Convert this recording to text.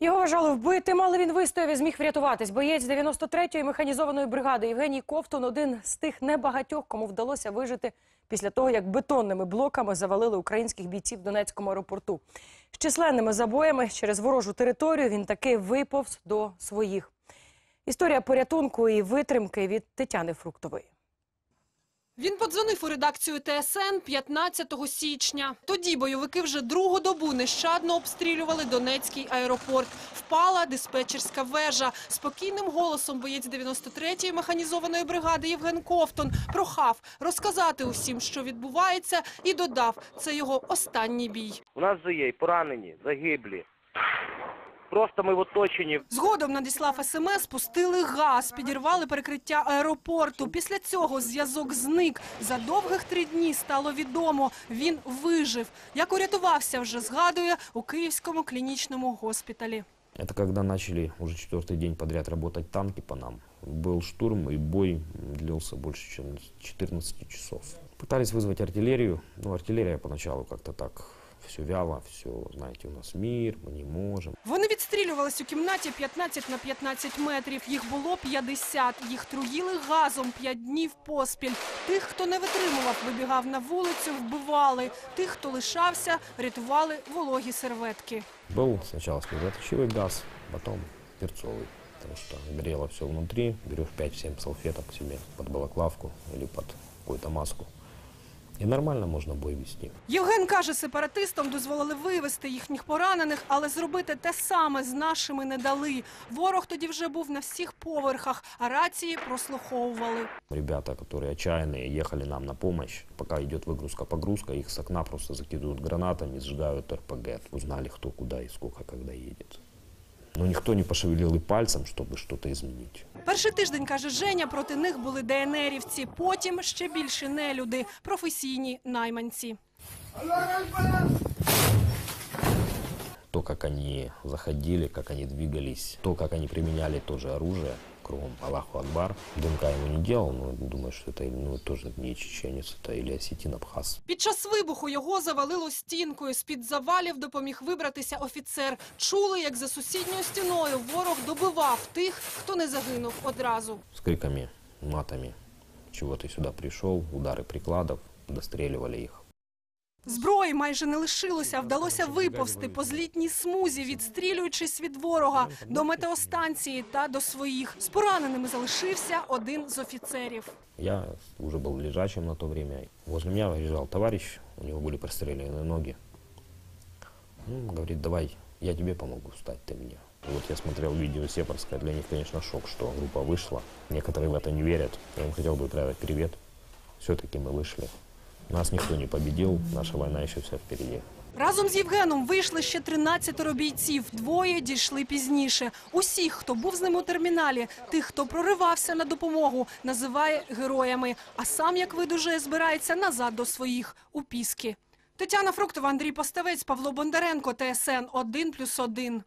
Його вважали вбитим, але він вистояв і зміг врятуватись. Боєць 93-ї механізованої бригади Євгеній Ковтун – один з тих небагатьох, кому вдалося вижити після того, як бетонними блоками завалили українських бійців в Донецькому аеропорту. З численними забоями через ворожу територію він таки виповз до своїх. Історія порятунку і витримки від Тетяни Фруктової. Він подзвонив у редакцію ТСН 15 січня. Тоді бойовики вже другу добу нещадно обстрілювали Донецький аеропорт. Впала диспетчерська вежа. Спокійним голосом боєць 93-ї механізованої бригади Євген Ковтон прохав розказати усім, що відбувається, і додав, це його останній бій. У нас же є поранені, загиблі. Просто ми в оточенні. Згодом надіслав смс, пустили газ, підірвали перекриття аеропорту. Після цього зв'язок зник. За довгих три дні стало відомо, він вижив. Як урятувався, вже згадує у Київському клінічному госпіталі. Это когда начали уже четвертый день подряд работать танки по нам. Был штурм, и бой длился больше, чем 14 часов. Пытались вызвать артиллерию, но артиллерия поначалу как-то так все вяло, все, знаете, у нас мир, мы не можем. Вони відстрілювались у кімнаті 15 на 15 метрів. Їх було 50. Їх труїли газом 5 днів поспіль. Тих, хто не витримував, вибігав на вулицю, вбивали. Тих, хто лишався, рятували вологі серветки. Был сначала слезоточивый газ, потом перцовый. Потому что горело все внутри, берешь 5-7 салфеток себе под балаклавку или под какую-то маску. И нормально можно бой вести. Євген каже, сепаратистам дозволили вивезти їхніх поранених, але зробити те саме з нашими не дали. Ворог тоді вже був на всіх поверхах, а рації прослуховували. Ребята, которые отчаянные, ехали нам на помощь. Пока идет выгрузка-погрузка, их с окна просто закидывают гранатами, сжигают РПГ. Узнали, кто куда и сколько, когда едет. Но ніхто не пошевелив пальцем, щоб щось змінити. Перший тиждень, каже Женя, проти них були ДНРівці, потім ще більше нелюди, професійні найманці. То, как они заходили, как они двигались, то, как они применяли тоже оружие, кругом Аллаху Акбар. ДНК ему не делал, но думаю, что это ну, тоже не чеченец, это или осетин Абхаз. Під час вибуху його завалило стінкою. З-під завалів допоміг вибратися офіцер. Чули, як за сусідньою стіною ворог добивав тих, хто не загинув одразу. С криками, матами. Чего ты сюда пришел? Удары прикладов, достреливали их. Зброї майже не лишилося. Вдалося виповзти по злітній смузі, відстрілюючись від ворога до метеостанції та до своїх. З пораненими залишився один з офіцерів. Я уже был лежачим на то время. Возле меня лежал товарищ, у него были прострелены ноги. Ну, говорит, давай, я тебе помогу встать, ты мне. И вот я смотрел видео Сепарское, для них, конечно, шок, что группа вышла. Некоторые в это не верят. Я им хотел бы передать привет. Все-таки мы вышли. Нас никто не победил, наша война еще вся впереди. Разом з Євгеном вийшли ще 13 бійців. Двоє дійшли пізніше. Усіх, хто був з ним у терміналі, тих, хто проривався на допомогу, називає героями. А сам, як видужує, збирається назад до своїх у Піски. Тетяна Фруктова, Андрій Поставець, Павло Бондаренко, ТСН 1+,1.